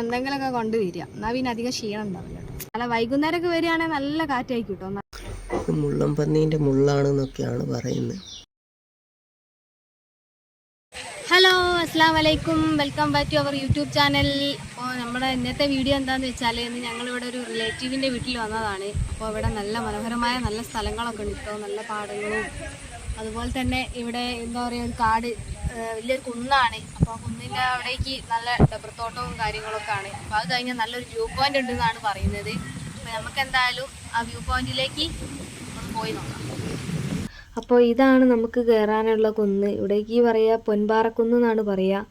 എന്തെങ്കിലുമൊക്കെ കൊണ്ടുവരിക എന്നാൽ പിന്നെ അധികം ക്ഷീണം ഉണ്ടാവില്ല കേട്ടോ. അല്ല വൈകുന്നേരമൊക്കെ വരികയാണെങ്കിൽ നല്ല കാറ്റായിരിക്കും കേട്ടോ. മുള്ളം മുള്ളംപന്നീന്റെ മുള്ളാണെന്നൊക്കെയാണ് പറയുന്നത്. ഹലോ അസ്സാം വലൈക്കും welcome back to our YouTube channel. അപ്പോൾ നമ്മുടെ ഇന്നത്തെ വീഡിയോ എന്താണെന്ന് വെച്ചാൽ ഇന്ന് ഞങ്ങളിവിടെ ഒരു റിലേറ്റീവിന്റെ വീട്ടിൽ വന്നതാണ്. അപ്പോൾ ഇവിടെ നല്ല മനോഹരമായ നല്ല സ്ഥലങ്ങളൊക്കെ ഉണ്ട് കേട്ടോ. നല്ല പാടങ്ങളും. അതുപോലെ തന്നെ ഇവിടെ എന്താ പറയുക ഒരു കാട് വലിയൊരു കുന്നാണ്. അപ്പോൾ ആ കുന്നിന്റെ അവിടേക്ക് നല്ല ഡബർ തോട്ടവും കാര്യങ്ങളൊക്കെ ആണ്. അപ്പോൾ അത് കഴിഞ്ഞാൽ നല്ലൊരു വ്യൂ പോയിന്റ് ഉണ്ടെന്നാണ് പറയുന്നത്. അപ്പോൾ നമുക്ക് എന്തായാലും ആ വ്യൂ പോയിന്റിലേക്ക് പോയി നോക്കാം. അപ്പോൾ ഇതാണ് നമുക്ക് കയറാനുള്ള കുന്ന്. ഇവിടേക്ക് പറയുക പൊൻപാറക്കുന്ന് എന്നാണ് പറയുക.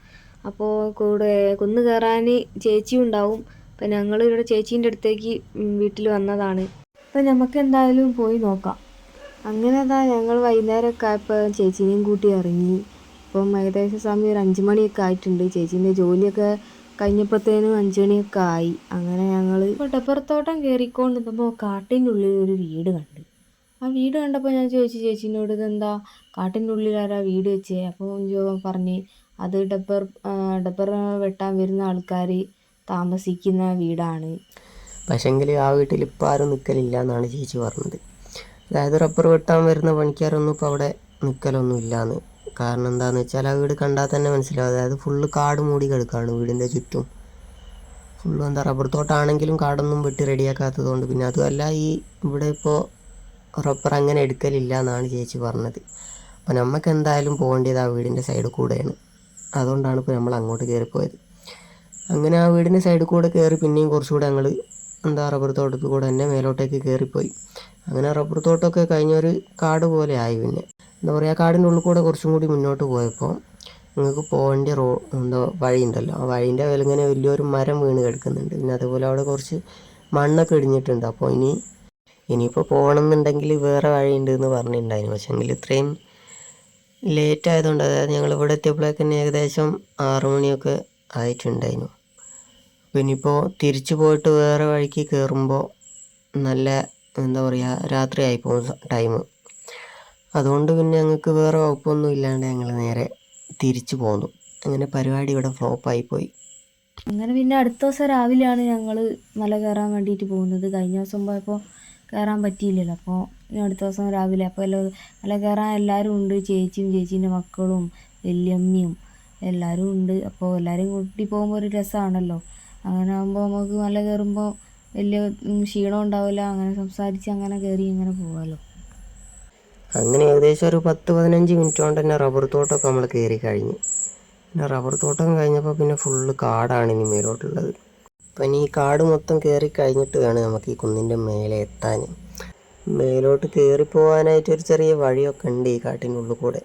അപ്പോൾ കൂടെ കുന്ന് കയറാൻ ചേച്ചിയും ഉണ്ടാവും. അപ്പം ഞങ്ങൾ ഇവിടെ ചേച്ചീന്റെ അടുത്തേക്ക് വീട്ടിൽ വന്നതാണ്. അപ്പം നമുക്ക് എന്തായാലും പോയി നോക്കാം. അങ്ങനെ അതാ ഞങ്ങൾ വൈകുന്നേരമൊക്കെ ആയപ്പോൾ ചേച്ചീനെയും കൂട്ടി ഇറങ്ങി. ഇപ്പം ഏകദേശം സമയം ഒരു അഞ്ച് മണിയൊക്കെ ആയിട്ടുണ്ട്. ചേച്ചീന്റെ ജോലിയൊക്കെ കഴിഞ്ഞപ്പോഴത്തേനും അഞ്ച് മണിയൊക്കെ ആയി. അങ്ങനെ ഞങ്ങൾ ഡപ്പറത്തോട്ടം കയറിക്കൊണ്ടിരുന്നപ്പോൾ കാട്ടിന്റെ ഉള്ളിൽ ഒരു വീട് കണ്ടു. ആ വീട് കണ്ടപ്പോൾ ഞാൻ ചോദിച്ചു ചേച്ചീനോട് ഇതെന്താ കാട്ടിന്റെ ഉള്ളിലാരാ വീട് വെച്ചേ? അപ്പോൾ ജോ പറഞ്ഞ് അത് ഡബ്ബർ ഡബ്ബർ വെട്ടാൻ വരുന്ന ആൾക്കാർ താമസിക്കുന്ന വീടാണ്. പക്ഷെങ്കിൽ ആ വീട്ടിൽ ഇപ്പോൾ ആരും നിൽക്കലില്ല എന്നാണ് ചേച്ചി പറഞ്ഞത്. അതായത് റബ്ബർ വെട്ടാൻ വരുന്ന പണിക്കാരൊന്നും ഇപ്പോൾ അവിടെ നിൽക്കലൊന്നും ഇല്ലാന്ന് കാരണം എന്താണെന്ന് വെച്ചാൽ ആ വീട് കണ്ടാൽ തന്നെ മനസ്സിലാവും. അതായത് ഫുള്ള് കാട് മൂടി കിടക്കുകയാണ് വീടിന്റെ ചുറ്റും. ഫുള്ളും എന്താ റബ്ബർ തോട്ടാണെങ്കിലും കാടൊന്നും വെട്ടി റെഡിയാക്കാത്തത് കൊണ്ട് പിന്നെ അതുമല്ല ഈ ഇവിടെ ഇപ്പോൾ റബ്ബർ അങ്ങനെ എടുക്കലില്ല എന്നാണ് ചേച്ചി പറഞ്ഞത്. അപ്പോൾ നമുക്ക് എന്തായാലും പോകേണ്ടത് ആ വീടിന്റെ സൈഡിൽ കൂടെയാണ്. അതുകൊണ്ടാണ് ഇപ്പോൾ നമ്മൾ അങ്ങോട്ട് കയറിപ്പോയത്. അങ്ങനെ ആ വീടിന്റെ സൈഡിൽ കൂടെ കയറി പിന്നെയും കുറച്ചുകൂടെ ഞങ്ങൾ എന്താ റബ്ബർ തോട്ടത്തിൽ കൂടെ തന്നെ മേലോട്ടേക്ക് കയറിപ്പോയി. അങ്ങനെ റബ്ബർ തോട്ടമൊക്കെ കഴിഞ്ഞൊരു കാട് പോലെ ആയി പിന്നെ. എന്താ പറയുക കാടിന്റെ ഉള്ളിൽ കൂടെ കുറച്ചും കൂടി മുന്നോട്ട് പോയപ്പോൾ നിങ്ങൾക്ക് പോകേണ്ട റോ എന്താ വഴിയുണ്ടല്ലോ. ആ വഴീന്റെ ഇങ്ങനെ വലിയൊരു മരം വീണ് കിടക്കുന്നുണ്ട്. പിന്നെ അതുപോലെ അവിടെ കുറച്ച് മണ്ണൊക്കെ ഇടിഞ്ഞിട്ടുണ്ട്. അപ്പോൾ ഇനി ഇനിയിപ്പോൾ പോകണം എന്നുണ്ടെങ്കിൽ വേറെ വഴിയുണ്ട് എന്ന് പറഞ്ഞിട്ടുണ്ടായിരുന്നു. പക്ഷേ എങ്കിൽ ഇത്രയും ലേറ്റ് ആയതുകൊണ്ട് അതായത് ഞങ്ങൾ ഇവിടെ എത്തിയപ്പോഴേക്ക് തന്നെ ഏകദേശം ആറു മണിയൊക്കെ ആയിട്ടുണ്ടായിരുന്നു. അപ്പോൾ ഇനിയിപ്പോൾ തിരിച്ചു പോയിട്ട് വേറെ വഴിക്ക് കയറുമ്പോൾ നല്ല എന്താ പറയുക രാത്രിയായി പോകും ടൈം അതുകൊണ്ട് പിന്നെ ഞങ്ങൾക്ക് വേറെ കുഴപ്പമൊന്നും ഇല്ലാണ്ട് ഞങ്ങൾ നേരെ തിരിച്ചു പോന്നു. അങ്ങനെ പരിപാടി ഇവിടെ ഫ്ലോപ്പായി പോയി. അങ്ങനെ പിന്നെ അടുത്ത ദിവസം രാവിലെയാണ് ഞങ്ങൾ മല കയറാൻ വേണ്ടിയിട്ട് പോകുന്നത്. കഴിഞ്ഞ ദിവസം പോയപ്പോൾ കയറാൻ പറ്റിയില്ലല്ലോ. അപ്പോൾ അടുത്ത ദിവസം രാവിലെ അപ്പോൾ എല്ലാ മല കയറാൻ എല്ലാവരും ഉണ്ട്. ചേച്ചിയും ചേച്ചീന്റെ മക്കളും വല്യമ്മയും എല്ലാവരും ഉണ്ട്. അപ്പോൾ എല്ലാവരും കൂട്ടി പോകുമ്പോൾ ഒരു രസമാണല്ലോ അങ്ങനെ ആകുമ്പോൾ നമുക്ക് മല കയറുമ്പോൾ വലിയ ക്ഷീണം ഉണ്ടാവില്ല. അങ്ങനെ സംസാരിച്ച് അങ്ങനെ കയറി അങ്ങനെ പോകാമല്ലോ അങ്ങനെ ഏകദേശം ഒരു പത്ത് പതിനഞ്ച് മിനിറ്റ് കൊണ്ട് തന്നെ റബ്ബർ തോട്ടമൊക്കെ നമ്മൾ കയറി കഴിഞ്ഞു. പിന്നെ റബ്ബർ തോട്ടം കഴിഞ്ഞപ്പോൾ പിന്നെ ഫുള്ള് കാടാണ് ഇനി മേലോട്ടുള്ളത്. അപ്പം ഇനി ഈ കാട് മൊത്തം കയറി കഴിഞ്ഞിട്ട് വേണം നമുക്ക് ഈ കുന്നിന്റെ മേലെ എത്താൻ. മേലോട്ട് കയറി പോകാനായിട്ട് ഒരു ചെറിയ വഴിയൊക്കെ ഉണ്ട് ഈ കാട്ടിനുള്ളിൽ കൂടെ.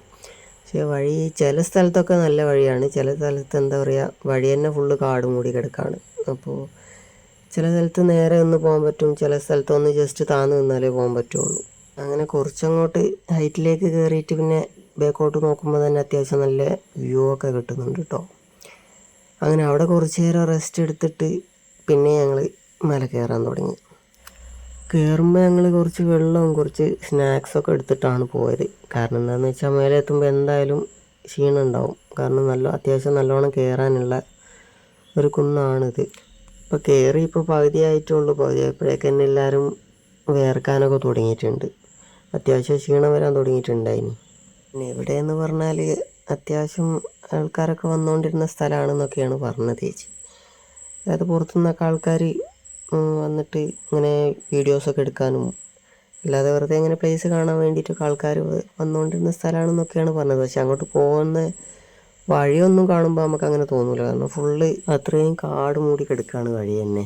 പക്ഷേ വഴി ചില സ്ഥലത്തൊക്കെ നല്ല വഴിയാണ്. ചില സ്ഥലത്ത് എന്താ പറയുക വഴി തന്നെ ഫുള്ള് കാട് മൂടി കിടക്കാണ്. അപ്പോൾ ചില സ്ഥലത്ത് നേരെ ഒന്ന് പോകാൻ പറ്റും ചില സ്ഥലത്ത് ഒന്ന് ജസ്റ്റ് താന്ന് നിന്നാലേ പോകാൻ പറ്റുള്ളൂ. അങ്ങനെ കുറച്ചങ്ങോട്ട് ഹൈറ്റിലേക്ക് കയറിയിട്ട് പിന്നെ ബാക്കോട്ട് നോക്കുമ്പോൾ തന്നെ അത്യാവശ്യം നല്ല വ്യൂ ഒക്കെ കിട്ടുന്നുണ്ട് കേട്ടോ അങ്ങനെ അവിടെ കുറച്ച് നേരം റെസ്റ്റ് എടുത്തിട്ട് പിന്നെ ഞങ്ങൾ മല കയറാൻ തുടങ്ങി. കയറുമ്പോൾ ഞങ്ങൾ കുറച്ച് വെള്ളവും കുറച്ച് സ്നാക്സൊക്കെ എടുത്തിട്ടാണ് പോയത്. കാരണം എന്താണെന്ന് വെച്ചാൽ മേലെ എത്തുമ്പോൾ എന്തായാലും ക്ഷീണം ഉണ്ടാവും കാരണം നല്ല അത്യാവശ്യം നല്ലോണം കയറാനുള്ള ഒരു കുന്നാണിത്. ഇപ്പോൾ കയറി ഇപ്പോൾ പകുതിയായിട്ടുള്ളൂ. തന്നെ എല്ലാവരും വേർക്കാനൊക്കെ തുടങ്ങിയിട്ടുണ്ട്. അത്യാവശ്യം ക്ഷീണം വരാൻ തുടങ്ങിയിട്ടുണ്ടായിനി. പിന്നെ ഇവിടെ എന്ന് പറഞ്ഞാൽ അത്യാവശ്യം ആൾക്കാരൊക്കെ വന്നുകൊണ്ടിരുന്ന സ്ഥലമാണെന്നൊക്കെയാണ് പറഞ്ഞത് ചേച്ചി. അതായത് പുറത്തുനിന്നൊക്കെ ആൾക്കാർ വന്നിട്ട് ഇങ്ങനെ വീഡിയോസൊക്കെ എടുക്കാനും അല്ലാതെ വെറുതെ ഇങ്ങനെ പ്ലേസ് കാണാൻ വേണ്ടിയിട്ടൊക്കെ ആൾക്കാർ വന്നുകൊണ്ടിരുന്ന സ്ഥലമാണെന്നൊക്കെയാണ് പറഞ്ഞത്. പക്ഷെ അങ്ങോട്ട് പോകുന്ന വഴിയൊന്നും കാണുമ്പോൾ നമുക്ക് അങ്ങനെ തോന്നില്ല കാരണം ഫുള്ള് അത്രയും കാട് മൂടി കിടക്കുകയാണ് വഴി തന്നെ.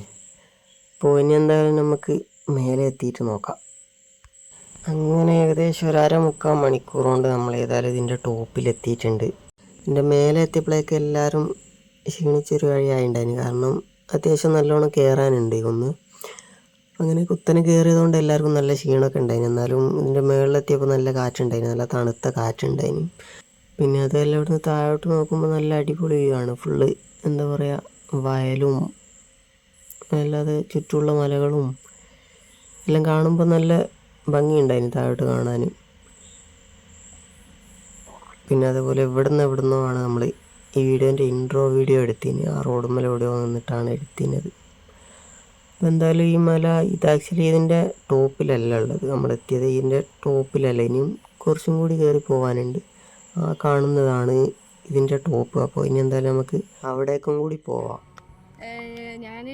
അപ്പോൾ ഇനി എന്തായാലും നമുക്ക് മേലെ എത്തിയിട്ട് നോക്കാം. അങ്ങനെ ഏകദേശം ഒരു അരമുക്കാൽ മണിക്കൂർ കൊണ്ട് നമ്മൾ ഏതായാലും ഇതിന്റെ ടോപ്പിലെത്തിയിട്ടുണ്ട്. ഇതിന്റെ മേലെ എത്തിയപ്പോഴേക്ക് എല്ലാവരും ക്ഷീണിച്ചൊരു വഴിയായിട്ടുണ്ടായിരുന്നു കാരണം അത്യാവശ്യം നല്ലോണം കയറാനുണ്ട് ഒന്ന് അങ്ങനെ കുത്തനെ കയറിയതുകൊണ്ട് എല്ലാവർക്കും നല്ല ക്ഷീണമൊക്കെ ഉണ്ടായിരുന്നു എന്നാലും ഇതിന്റെ മുകളിലെത്തിയപ്പോൾ നല്ല കാറ്റുണ്ടായിരുന്നു നല്ല തണുത്ത കാറ്റുണ്ടായിരുന്നു പിന്നെ അതെല്ലാം ഇവിടുന്ന് താഴോട്ട് നോക്കുമ്പോൾ നല്ല അടിപൊളി വ്യൂ ആണ്. ഫുള്ള് എന്താ പറയുക വയലും അല്ലാതെ ചുറ്റുമുള്ള മലകളും എല്ലാം കാണുമ്പോൾ നല്ല ഭംഗിയുണ്ടായിരുന്നു താഴോട്ട് കാണാൻ പിന്നെ അതുപോലെ ഇവിടുന്ന് ഇവിടുന്നുമാണ് നമ്മൾ ഈ വീഡിയോന്റെ ഇൻട്രോ വീഡിയോ എടുത്തിന്. ആ റോഡ് മല എവിടെയോ നിന്നിട്ടാണ് എടുത്തിനത്. അപ്പോൾ എന്തായാലും ഈ മല ഇത് ആക്ച്വലി ഇതിന്റെ ടോപ്പിലല്ല ഉള്ളത്. നമ്മൾ എത്തിയത് ഇതിന്റെ ടോപ്പിലല്ല. ഇനിയും കുറച്ചും കൂടി കയറി പോകാനുണ്ട് ആ കാണുന്നതാണ് ഇതിന്റെ ടോപ്പ്. അപ്പോൾ ഇനി എന്തായാലും നമുക്ക് അവിടേക്കും കൂടി പോവാം. ഞാൻ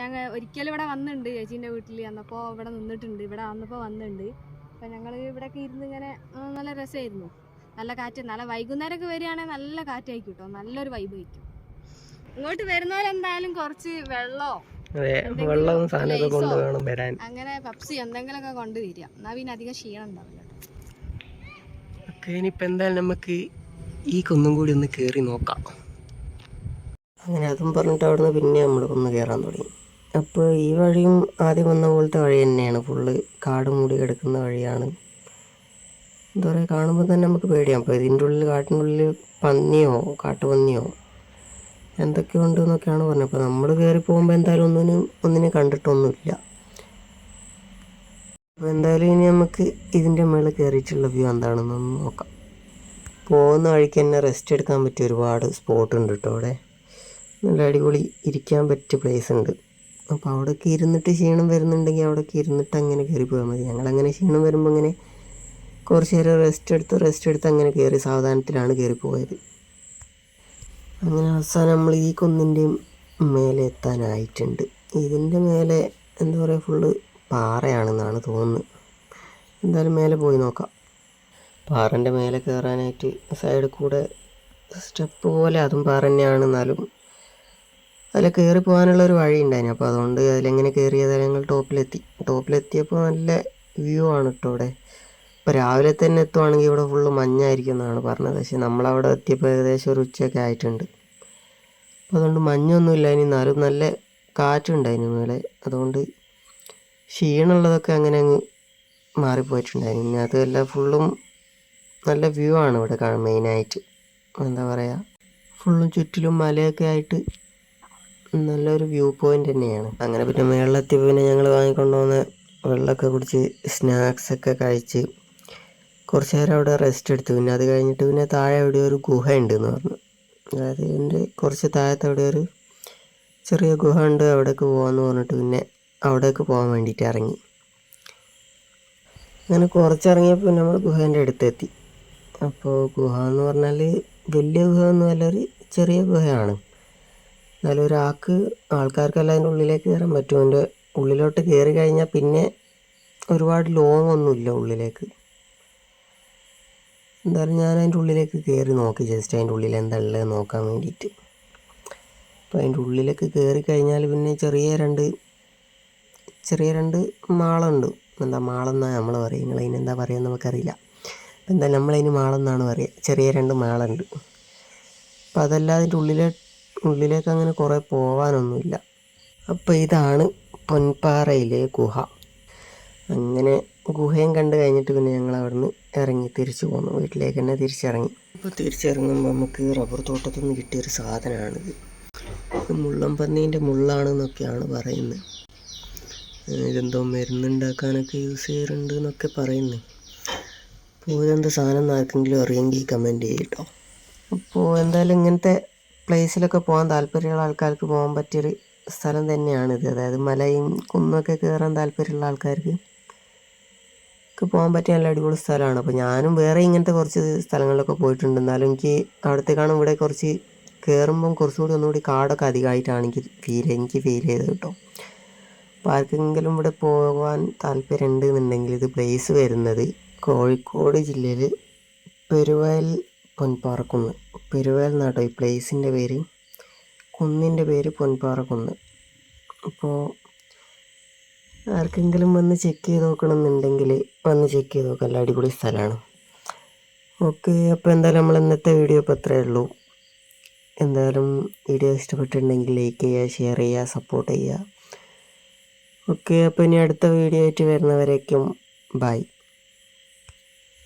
ഞങ്ങൾ ഒരിക്കലും ഇവിടെ വന്നിട്ടുണ്ട് ചേച്ചീന്റെ വീട്ടിൽ വന്നപ്പോൾ ഇവിടെ നിന്നിട്ടുണ്ട്. ഇവിടെ വന്നപ്പോൾ വന്നിട്ടുണ്ട് അപ്പം ഞങ്ങൾ ഇവിടെയൊക്കെ ഇരുന്ന് ഇങ്ങനെ നല്ല രസമായിരുന്നു നല്ല കാറ്റ് നല്ല വൈകുന്നേരമൊക്കെ വരികയാണെങ്കിൽ നല്ല കാറ്റായിരിക്കും കേട്ടോ നല്ലൊരു വൈബ് ആയിരിക്കും. ഇങ്ങോട്ട് വരുന്നവരെന്തായാലും കുറച്ച് വെള്ളമോ അതെ എന്തെങ്കിലും വെള്ളവും സാധനമൊക്കെ കൊണ്ട് വേണം വരാൻ. അങ്ങനെ പപ്സി എന്തെങ്കിലുമൊക്കെ കൊണ്ട് വരിക. എന്നാൽ പിന്നെ അധികം ക്ഷീണം ഉണ്ടാവില്ല ഇനി ഓക്കെ ഇനിയിപ്പോൾ എന്തായാലും നമുക്ക് ഈ കുന്നും കൂടി ഒന്ന് കേറി നോക്കാം. അങ്ങനെ അതും പറഞ്ഞിട്ട് അവിടുന്ന് പിന്നെ നമ്മൾ ഒന്ന് കയറാൻ തുടങ്ങി. അപ്പോൾ ഈ വഴിയും ആദ്യം വന്ന പോലത്തെ വഴി തന്നെയാണ്. ഫുള്ള് കാട് മൂടി കിടക്കുന്ന വഴിയാണ്. എന്താ പറയുക കാണുമ്പോൾ തന്നെ നമുക്ക് പേടിയാണ് അപ്പോൾ ഇതിന്റെ ഉള്ളിൽ കാട്ടിന്റെ ഉള്ളിൽ പന്നിയോ കാട്ടുപന്നിയോ എന്തൊക്കെയോ ഉണ്ട് എന്നൊക്കെയാണ് പറഞ്ഞത്. അപ്പോൾ നമ്മൾ കയറി പോകുമ്പോൾ എന്തായാലും ഒന്നിനും ഒന്നിനെ കണ്ടിട്ടൊന്നുമില്ല. അപ്പോൾ എന്തായാലും ഇനി നമുക്ക് ഇതിന്റെ മേളിൽ കയറിയിട്ടുള്ള വ്യൂ എന്താണെന്നൊന്ന് നോക്കാം. പോകുന്ന വഴിക്ക് തന്നെ റെസ്റ്റ് എടുക്കാൻ പറ്റിയ ഒരുപാട് സ്പോട്ട് ഉണ്ട് കേട്ടോ അവിടെ. നല്ല അടിപൊളി ഇരിക്കാൻ പറ്റിയ പ്ലേസ് ഉണ്ട്. അപ്പോൾ അവിടെയൊക്കെ ഇരുന്നിട്ട് ക്ഷീണം വരുന്നുണ്ടെങ്കിൽ അവിടെയൊക്കെ ഇരുന്നിട്ട് അങ്ങനെ കയറി പോയാൽ മതി. ഞങ്ങളങ്ങനെ ക്ഷീണം വരുമ്പോൾ ഇങ്ങനെ കുറച്ച് നേരം റെസ്റ്റ് എടുത്ത് റെസ്റ്റ് എടുത്ത് അങ്ങനെ കയറി സാവധാനത്തിലാണ് കയറി പോയത്. അങ്ങനെ അവസാനം നമ്മൾ ഈ കുന്നിന്റെയും മേലെ എത്താനായിട്ടുണ്ട്. ഇതിന്റെ മേലെ എന്താ പറയുക ഫുള്ള് പാറയാണെന്നാണ് തോന്നുന്നത്. എന്തായാലും മേലെ പോയി നോക്കാം. പാറന്റെ മേലെ കയറാനായിട്ട് സൈഡിൽ കൂടെ സ്റ്റെപ്പ് പോലെ അതും പാറ തന്നെയാണ്. എന്നാലും അതിൽ കയറി പോകാനുള്ള ഒരു വഴി ഉണ്ടായിരുന്നു. അപ്പോൾ അതുകൊണ്ട് അതിലെങ്ങനെ കയറിയത് ഞങ്ങൾ ടോപ്പിലെത്തി. ടോപ്പിലെത്തിയപ്പോൾ നല്ല വ്യൂ ആണ് കേട്ടോ ഇവിടെ ഇപ്പോൾ രാവിലെ തന്നെ എത്തുവാണെങ്കിൽ ഇവിടെ ഫുള്ള് മഞ്ഞായിരിക്കും എന്നാണ് പറഞ്ഞത്. പക്ഷേ നമ്മളവിടെ എത്തിയപ്പോൾ ഏകദേശം ഒരു ഉച്ചയൊക്കെ ആയിട്ടുണ്ട്. അപ്പോൾ അതുകൊണ്ട് മഞ്ഞൊന്നുമില്ല. ഇനി എന്നാലും നല്ല കാറ്റുണ്ടായിരുന്നു മേലെ അതുകൊണ്ട് ക്ഷീണമുള്ളതൊക്കെ അങ്ങനെ അങ്ങ് മാറിപ്പോയിട്ടുണ്ടായിരുന്നു. ഇനി അതല്ല ഫുള്ളും നല്ല വ്യൂ ആണ് ഇവിടെ മെയിനായിട്ട് എന്താ പറയുക ഫുള്ളും ചുറ്റിലും മലയൊക്കെ ആയിട്ട് നല്ലൊരു വ്യൂ പോയിന്റ് തന്നെയാണ്. അങ്ങനെ പിന്നെ മേളിലെത്തിയപ്പോൾ പിന്നെ ഞങ്ങൾ വാങ്ങിക്കൊണ്ടുവന്ന് വെള്ളമൊക്കെ കുടിച്ച് സ്നാക്സ് ഒക്കെ കഴിച്ച് കുറച്ച് നേരം അവിടെ റെസ്റ്റ് എടുത്തു. പിന്നെ അത് കഴിഞ്ഞിട്ട് പിന്നെ താഴെ എവിടെ ഒരു ഗുഹ ഉണ്ട് എന്ന് പറഞ്ഞു. അതായത് എന്റെ കുറച്ച് താഴത്ത് അവിടെ ഒരു ചെറിയ ഗുഹ ഉണ്ട് അവിടേക്ക് പോകാമെന്ന് പറഞ്ഞിട്ട് പിന്നെ അവിടേക്ക് പോകാൻ വേണ്ടിയിട്ട് ഇറങ്ങി. അങ്ങനെ കുറച്ചിറങ്ങിയപ്പോൾ നമ്മൾ ഗുഹേന്റെ അടുത്തെത്തി. അപ്പോൾ ഗുഹ എന്ന് പറഞ്ഞാൽ വലിയ ഗുഹ ഒന്നുമല്ല ഒരു ചെറിയ ഗുഹയാണ്. എന്നാലും ഒരാൾക്ക് ആൾക്കാർക്കെല്ലാം അതിന്റെ ഉള്ളിലേക്ക് കയറാൻ പറ്റും. അതിന്റെ ഉള്ളിലോട്ട് കയറി കഴിഞ്ഞാൽ പിന്നെ ഒരുപാട് ലോങ് ഒന്നുമില്ല ഉള്ളിലേക്ക്. എന്തായാലും ഞാൻ അതിന്റെ ഉള്ളിലേക്ക് കയറി നോക്കി. ജസ്റ്റ് അതിന്റെ ഉള്ളിൽ എന്താ നോക്കാൻ വേണ്ടിയിട്ട്. അപ്പോൾ അതിന്റെ ഉള്ളിലേക്ക് കയറി കഴിഞ്ഞാൽ പിന്നെ ചെറിയ രണ്ട് ചെറിയ രണ്ട് മാളുണ്ട്. എന്താ മാളെന്നാണ് നമ്മൾ പറയുക? നിങ്ങൾ അതിനെന്താ പറയുക നമുക്കറിയില്ല. എന്താ നമ്മളതിന് മാളെന്നാണ് പറയുക. ചെറിയ രണ്ട് മാളുണ്ട്. അപ്പോൾ അതല്ലാതിന്റെ ഉള്ളിലെ ഉള്ളിലേക്ക് അങ്ങനെ കുറേ പോവാനൊന്നുമില്ല. അപ്പോൾ ഇതാണ് പൊൻപാറയിലെ ഗുഹ. അങ്ങനെ ഗുഹയും കണ്ടു കഴിഞ്ഞിട്ട് പിന്നെ ഞങ്ങൾ അവിടുന്ന് ഇറങ്ങി തിരിച്ചു പോന്നു. വീട്ടിലേക്ക് തന്നെ തിരിച്ചിറങ്ങി. അപ്പോൾ തിരിച്ചിറങ്ങുമ്പോൾ നമുക്ക് റബ്ബർ തോട്ടത്തിൽ നിന്ന് കിട്ടിയൊരു സാധനമാണിത് ഇത് മുള്ളം പന്നീന്റെ മുള്ളാണെന്നൊക്കെയാണ് പറയുന്നത്. ഇതെന്തോ മരുന്നുണ്ടാക്കാനൊക്കെ യൂസ് ചെയ്യാറുണ്ട് എന്നൊക്കെ പറയുന്നു അപ്പോൾ സാധനം ആർക്കെങ്കിലും അറിയെങ്കിൽ കമന്റ് ചെയ്യട്ടോ അപ്പോൾ എന്തായാലും ഇങ്ങനത്തെ പ്ലേസിലൊക്കെ പോകാൻ താല്പര്യമുള്ള ആൾക്കാർക്ക് പോകാൻ പറ്റിയൊരു സ്ഥലം തന്നെയാണിത്. അതായത് മലയും കുന്നൊക്കെ കയറാൻ താല്പര്യമുള്ള ആൾക്കാർക്ക് പോകാൻ പറ്റിയ നല്ല അടിപൊളി സ്ഥലമാണ്. അപ്പോൾ ഞാനും വേറെ ഇങ്ങനത്തെ കുറച്ച് സ്ഥലങ്ങളിലൊക്കെ പോയിട്ടുണ്ട്. എന്നാലും എനിക്ക് അവിടത്തേക്കാളും ഇവിടെ കുറച്ച് കയറുമ്പം കുറച്ചുകൂടി ഒന്നുകൂടി കാടൊക്കെ അധികമായിട്ടാണ് എനിക്ക് ഫീൽ എനിക്ക് ഫീൽ ചെയ്തത് കേട്ടോ. അപ്പോൾ ആർക്കെങ്കിലും ഇവിടെ പോകാൻ താല്പര്യമുണ്ട് എന്നുണ്ടെങ്കിൽ ഇത് പ്ലേസ് വരുന്നത് കോഴിക്കോട് ജില്ലയിൽ പെരുവയൽ പൊൻപാറക്കുന്ന്. പെരുവേൽ എന്നാട്ടോ ഈ പ്ലേസിന്റെ പേര് കുന്നിന്റെ പേര് പൊൻപാറക്കുന്ന്. അപ്പോൾ ആർക്കെങ്കിലും വന്ന് ചെക്ക് ചെയ്ത് നോക്കണമെന്നുണ്ടെങ്കിൽ വന്ന് ചെക്ക് ചെയ്ത് നോക്കാം. നല്ല അടിപൊളി സ്ഥലമാണ്. ഓക്കെ അപ്പോൾ എന്തായാലും നമ്മൾ ഇന്നത്തെ വീഡിയോ ഇപ്പോൾ അത്രയേ ഉള്ളൂ. എന്തായാലും വീഡിയോ ഇഷ്ടപ്പെട്ടിട്ടുണ്ടെങ്കിൽ ലൈക്ക് ചെയ്യുക ഷെയർ ചെയ്യുക സപ്പോർട്ട് ചെയ്യുക. ഓക്കെ അപ്പോൾ ഇനി അടുത്ത വീഡിയോ ആയിട്ട് വരുന്നവരേക്കും ബൈ.